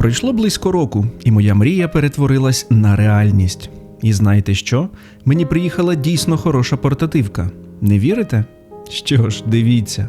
Пройшло близько року, і моя мрія перетворилась на реальність. І знаєте що? Мені приїхала дійсно хороша портативка. Не вірите? Що ж, дивіться.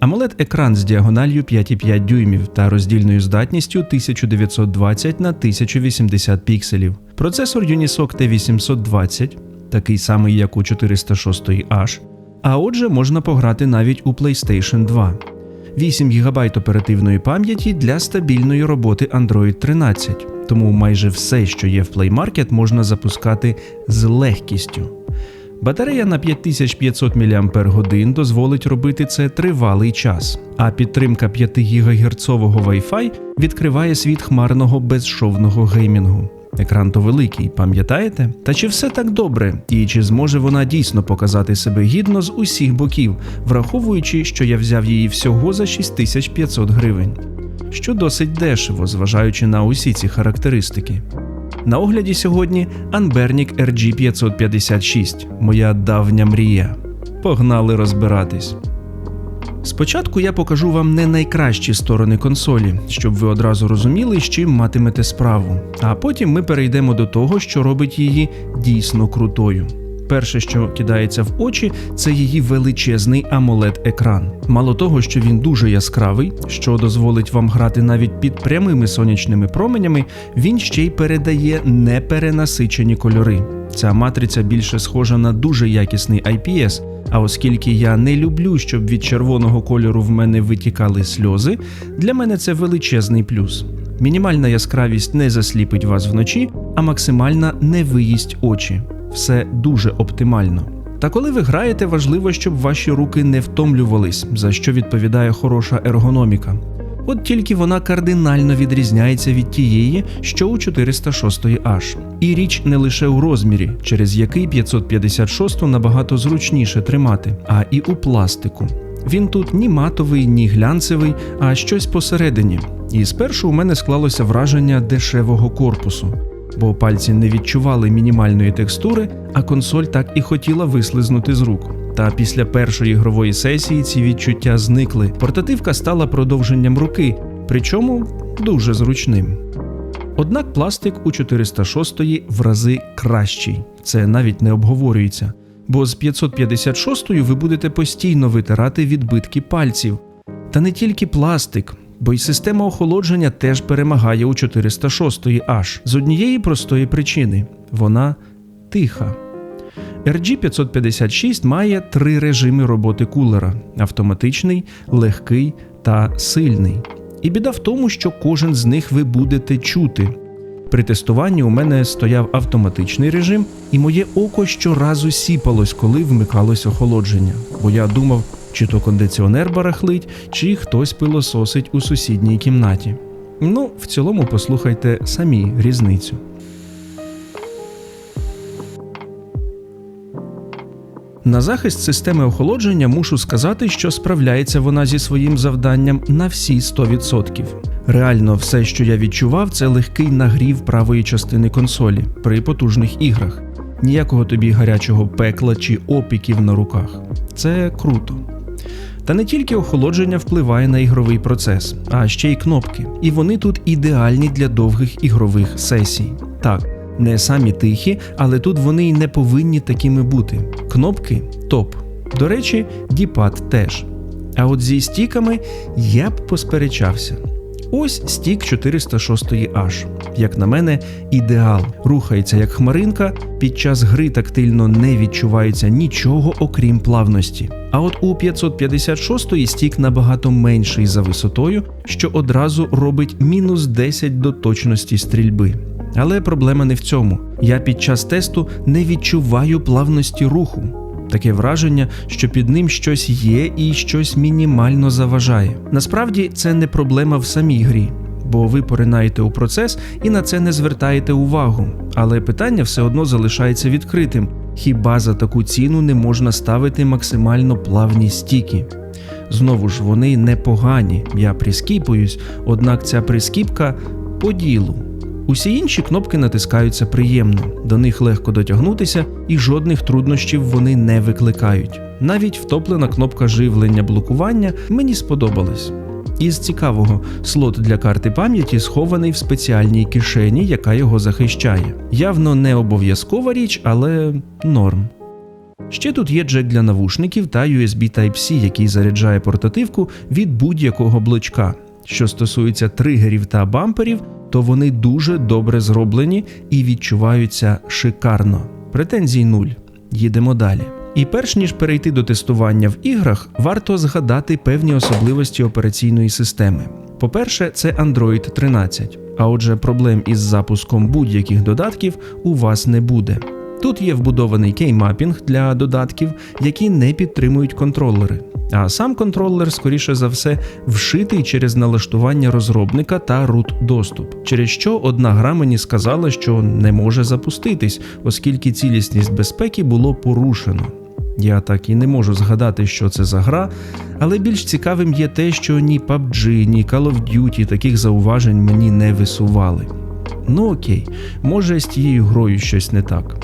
amoled екран з діагональю 5,5 дюймів та роздільною здатністю 1920 на 1080 пікселів. Процесор Unisoc T820, такий самий як у 406H, а отже, можна пограти навіть у PlayStation 2. 8 ГБ оперативної пам'яті для стабільної роботи Android 13, тому майже все, що є в Play Market, можна запускати з легкістю. Батарея на 5500 мАч дозволить робити це тривалий час, а підтримка 5 ГГц Wi-Fi відкриває світ хмарного безшовного геймінгу. Екран то великий, пам'ятаєте? Та чи все так добре? І чи зможе вона дійсно показати себе гідно з усіх боків, враховуючи, що я взяв її всього за 6500 гривень? Що досить дешево, зважаючи на усі ці характеристики. На огляді сьогодні Anbernic RG556, моя давня мрія. Погнали розбиратись. Спочатку я покажу вам не найкращі сторони консолі, щоб ви одразу розуміли, з чим матимете справу. А потім ми перейдемо до того, що робить її дійсно крутою. Перше, що кидається в очі, це її величезний amoled екран. Мало того, що він дуже яскравий, що дозволить вам грати навіть під прямими сонячними променями, він ще й передає неперенасичені кольори. Ця матриця більше схожа на дуже якісний IPS, а оскільки я не люблю, щоб від червоного кольору в мене витікали сльози, для мене це величезний плюс. Мінімальна яскравість не засліпить вас вночі, а максимальна не виїсть очі. Все дуже оптимально. Та коли ви граєте, важливо, щоб ваші руки не втомлювались, за що відповідає хороша ергономіка. От тільки вона кардинально відрізняється від тієї, що у 406H. І річ не лише у розмірі, через який 556 набагато зручніше тримати, а і у пластику. Він тут ні матовий, ні глянцевий, а щось посередині. І спершу у мене склалося враження дешевого корпусу, бо пальці не відчували мінімальної текстури, а консоль так і хотіла вислизнути з рук. Та після першої ігрової сесії ці відчуття зникли. Портативка стала продовженням руки, причому дуже зручним. Однак пластик у 406 в рази кращий, це навіть не обговорюється. Бо з 556 ви будете постійно витирати відбитки пальців. Та не тільки пластик, бо й система охолодження теж перемагає у 406 аж з однієї простої причини вона тиха. RG556 має три режими роботи кулера: автоматичний, легкий та сильний. І біда в тому, що кожен з них ви будете чути. При тестуванні у мене стояв автоматичний режим, і моє око щоразу сіпалось, коли вмикалось охолодження, бо я думав, чи то кондиціонер барахлить, чи хтось пилососить у сусідній кімнаті. Ну, в цілому послухайте самі різницю. На захист системи охолодження мушу сказати, що справляється вона зі своїм завданням на всі 100%. Реально, все, що я відчував, це легкий нагрів правої частини консолі при потужних іграх. Ніякого тобі гарячого пекла чи опіків на руках. Це круто. Та не тільки охолодження впливає на ігровий процес, а ще й кнопки. І вони тут ідеальні для довгих ігрових сесій. Так, не самі тихі, але тут вони й не повинні такими бути. Кнопки топ. До речі, діпад теж. А от зі стіками я б посперечався. Ось стік 406H. Як на мене, ідеал. Рухається як хмаринка, під час гри тактильно не відчувається нічого окрім плавності. А от у 556 стік набагато менший за висотою, що одразу робить мінус 10 до точності стрільби. Але проблема не в цьому. Я під час тесту не відчуваю плавності руху. Таке враження, що під ним щось є і щось мінімально заважає. Насправді це не проблема в самій грі, бо ви поринаєте у процес і на це не звертаєте увагу. Але питання все одно залишається відкритим: хіба за таку ціну не можна ставити максимально плавні стіки? Знову ж вони непогані, я прискіпуюсь, однак ця прискіпка по ділу. Усі інші кнопки натискаються приємно, до них легко дотягнутися і жодних труднощів вони не викликають. Навіть втоплена кнопка живлення блокування мені сподобалась. Із цікавого, слот для карти пам'яті схований в спеціальній кишені, яка його захищає. Явно не обов'язкова річ, але норм. Ще тут є джек для навушників та USB Type-C, який заряджає портативку від будь-якого блочка. Що стосується тригерів та бамперів, то вони дуже добре зроблені і відчуваються шикарно. Претензій нуль. Їдемо далі. І перш ніж перейти до тестування в іграх, варто згадати певні особливості операційної системи. По-перше, це Android 13, а отже, проблем із запуском будь-яких додатків у вас не буде. Тут є вбудований кеймапінг для додатків, які не підтримують контролери. А сам контролер, скоріше за все, вшитий через налаштування розробника та root доступ, через що одна гра мені сказала, що не може запуститись, оскільки цілісність безпеки було порушено. Я так і не можу згадати, що це за гра, але більш цікавим є те, що ні PUBG, ні Call of Duty таких зауважень мені не висували. Ну окей, може з тією грою щось не так.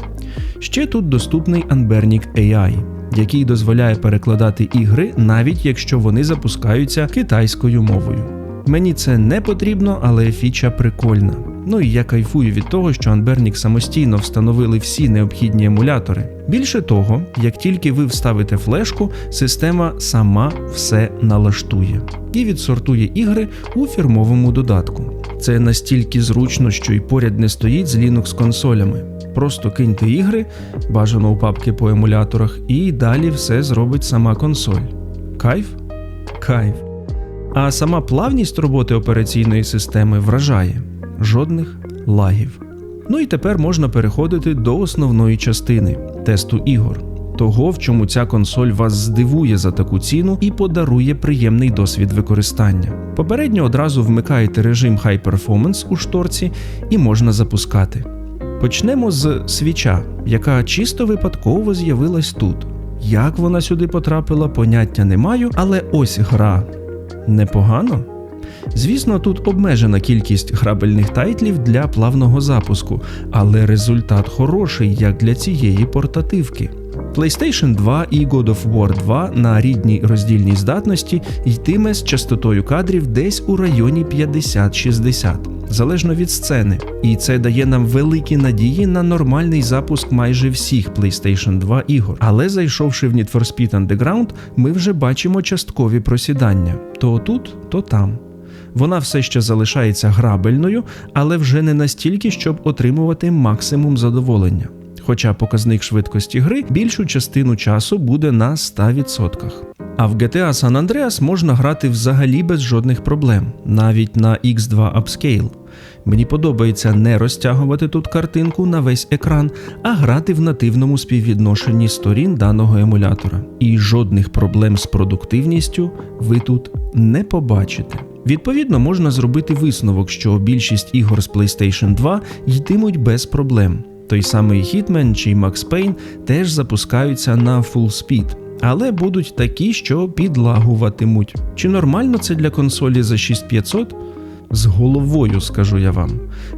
Ще тут доступний Unburnic AI, який дозволяє перекладати ігри, навіть якщо вони запускаються китайською мовою. Мені це не потрібно, але фіча прикольна. Ну і я кайфую від того, що Unburnic самостійно встановили всі необхідні емулятори. Більше того, як тільки ви вставите флешку, система сама все налаштує і відсортує ігри у фірмовому додатку. Це настільки зручно, що й поряд не стоїть з Linux консолями. Просто киньте ігри, бажано у папки по емуляторах, і далі все зробить сама консоль. Кайф? Кайф. А сама плавність роботи операційної системи вражає жодних лагів. Ну і тепер можна переходити до основної частини тесту ігор. Того, в чому ця консоль вас здивує за таку ціну і подарує приємний досвід використання. Попередньо одразу вмикаєте режим High Performance у шторці і можна запускати. Почнемо з свіча, яка чисто випадково з'явилась тут. Як вона сюди потрапила, поняття не маю, але ось гра. Непогано? Звісно, тут обмежена кількість грабельних тайтлів для плавного запуску, але результат хороший як для цієї портативки. PlayStation 2 і God of War 2 на рідній роздільній здатності йтиме з частотою кадрів десь у районі 50-60, залежно від сцени, і це дає нам великі надії на нормальний запуск майже всіх PlayStation 2 ігор. Але зайшовши в Need for Speed Underground, ми вже бачимо часткові просідання то тут, то там. Вона все ще залишається грабельною, але вже не настільки, щоб отримувати максимум задоволення. Хоча показник швидкості гри більшу частину часу буде на 100%. А в GTA San Andreas можна грати взагалі без жодних проблем, навіть на X2 Upscale. Мені подобається не розтягувати тут картинку на весь екран, а грати в нативному співвідношенні сторін даного емулятора. І жодних проблем з продуктивністю ви тут не побачите. Відповідно, можна зробити висновок, що більшість ігор з PlayStation 2 йтимуть без проблем. Той самий Hitman чи Max Payne теж запускаються на Full Speed, але будуть такі, що підлагуватимуть. Чи нормально це для консолі за 6500? З головою скажу я вам.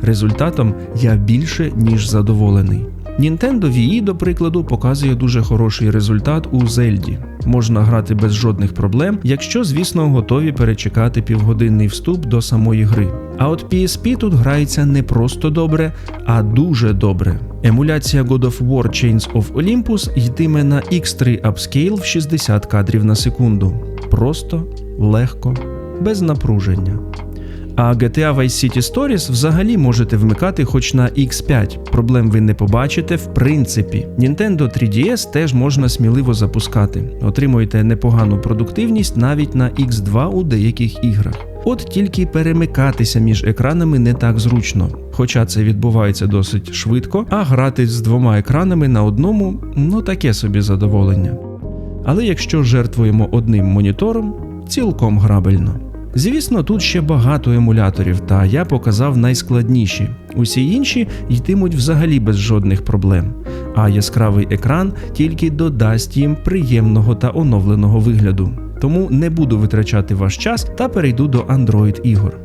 Результатом я більше ніж задоволений. Nintendo Wii, до прикладу, показує дуже хороший результат у Зельді. Можна грати без жодних проблем, якщо, звісно, готові перечекати півгодинний вступ до самої гри. А от PSP тут грається не просто добре, а дуже добре. Емуляція God of War Chains of Olympus йтиме на X3 Upscale в 60 кадрів на секунду. Просто, легко, без напруження. А GTA Vice City Stories взагалі можете вмикати хоч на X5. Проблем ви не побачите в принципі. Nintendo 3DS теж можна сміливо запускати. Отримуєте непогану продуктивність навіть на X2 у деяких іграх. От тільки перемикатися між екранами не так зручно, хоча це відбувається досить швидко, а грати з двома екранами на одному ну таке собі задоволення. Але якщо жертвуємо одним монітором, цілком грабельно. Звісно, тут ще багато емуляторів, та я показав найскладніші. Усі інші йтимуть взагалі без жодних проблем. А яскравий екран тільки додасть їм приємного та оновленого вигляду. Тому не буду витрачати ваш час та перейду до Android ігор.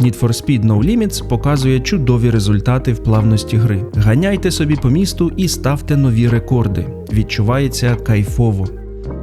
Need for Speed No Limits показує чудові результати в плавності гри. Ганяйте собі по місту і ставте нові рекорди. Відчувається кайфово.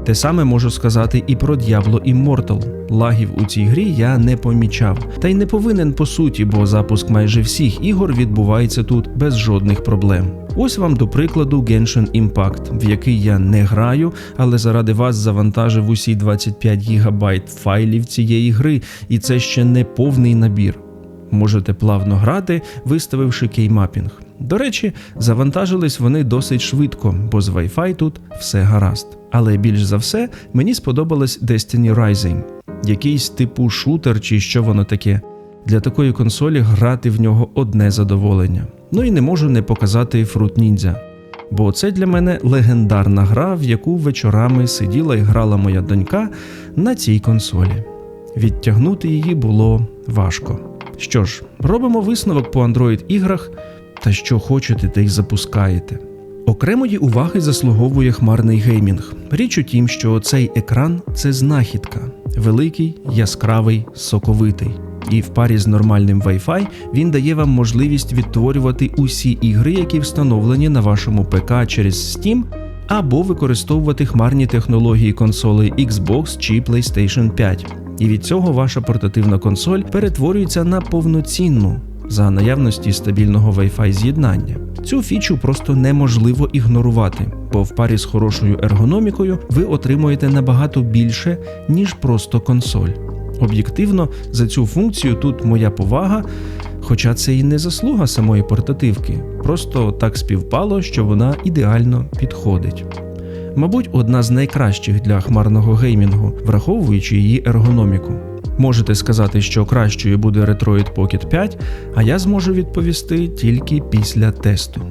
Те саме можу сказати і про Diablo Immortal. Лагів у цій грі я не помічав, та й не повинен по суті, бо запуск майже всіх ігор відбувається тут без жодних проблем. Ось вам до прикладу Genshin Impact, в який я не граю, але заради вас завантажив усі 25 гігабайт файлів цієї гри, і це ще не повний набір. Можете плавно грати, виставивши кеймапінг. До речі, завантажились вони досить швидко, бо з Wi-Fi тут все гаразд. Але більш за все мені сподобалось Destiny Rising, якийсь типу шутер чи що воно таке. Для такої консолі грати в нього одне задоволення. Ну і не можу не показати Fruit Ninja. Бо це для мене легендарна гра, в яку вечорами сиділа і грала моя донька на цій консолі. Відтягнути її було важко. Що ж, робимо висновок по Android іграх, та що хочете, те й запускаєте. Окремої уваги заслуговує хмарний геймінг. Річ у тім, що цей екран це знахідка, великий, яскравий, соковитий. І в парі з нормальним Wi-Fi він дає вам можливість відтворювати усі ігри, які встановлені на вашому ПК через Steam, або використовувати хмарні технології консолей Xbox чи PlayStation 5. І від цього ваша портативна консоль перетворюється на повноцінну за наявності стабільного Wi-Fi з'єднання. Цю фічу просто неможливо ігнорувати, бо в парі з хорошою ергономікою ви отримуєте набагато більше, ніж просто консоль. Об'єктивно, за цю функцію тут моя повага, хоча це і не заслуга самої портативки, просто так співпало, що вона ідеально підходить. Мабуть, одна з найкращих для хмарного геймінгу, враховуючи її ергономіку. Можете сказати, що кращою буде Retroid Pocket 5, а я зможу відповісти тільки після тесту.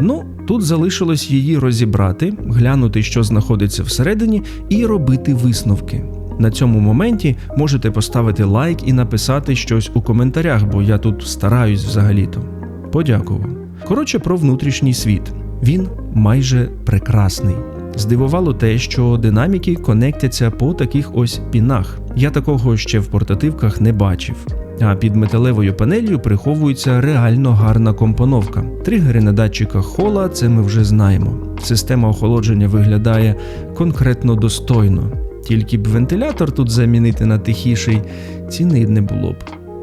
Ну, тут залишилось її розібрати, глянути, що знаходиться всередині, і робити висновки. На цьому моменті можете поставити лайк і написати щось у коментарях, бо я тут стараюсь взагалі-то. Подякував. Коротше, про внутрішній світ. Він майже прекрасний. Здивувало те, що динаміки конектяться по таких ось пінах. Я такого ще в портативках не бачив. А під металевою панелью приховується реально гарна компоновка. Тригери на датчиках хола, це ми вже знаємо. Система охолодження виглядає конкретно достойно. Тільки б вентилятор тут замінити на тихіший, ціни не було б.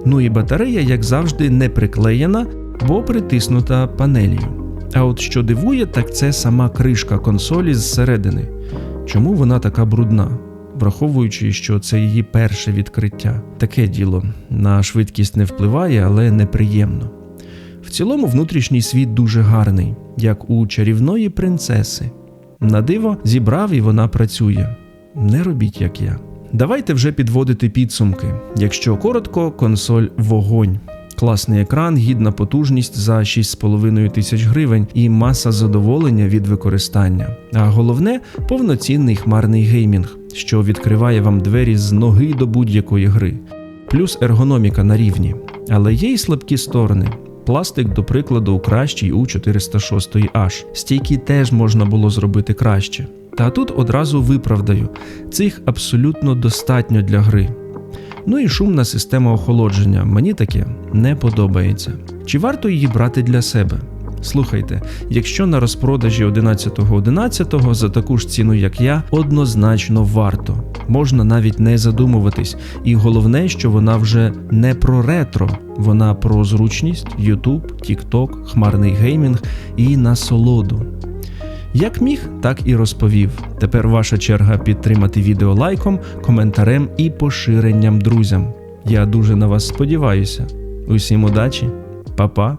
Ну і батарея, як завжди, не приклеєна, бо притиснута панелью. А от що дивує, так це сама кришка консолі зсередини. Чому вона така брудна? Враховуючи, що це її перше відкриття. Таке діло на швидкість не впливає, але неприємно. В цілому внутрішній світ дуже гарний, як у чарівної принцеси. На диво зібрав і вона працює. Не робіть як я. Давайте вже підводити підсумки. Якщо коротко, консоль вогонь. Класний екран, гідна потужність за 6,5 тисяч гривень і маса задоволення від використання. А головне повноцінний хмарний геймінг, що відкриває вам двері з ноги до будь-якої гри. Плюс ергономіка на рівні. Але є й слабкі сторони. Пластик, до прикладу, у кращій у 406 h Стійки теж можна було зробити краще. Та тут одразу виправдаю: цих абсолютно достатньо для гри. Ну і шумна система охолодження. Мені таке не подобається. Чи варто її брати для себе? Слухайте, якщо на розпродажі 11.11 за таку ж ціну, як я, однозначно варто. Можна навіть не задумуватись. І головне, що вона вже не про ретро, вона про зручність, YouTube, TikTok, хмарний геймінг і насолоду. Як міг, так і розповів. Тепер ваша черга підтримати відео лайком, коментарем і поширенням друзям. Я дуже на вас сподіваюся. Усім удачі, Па-па!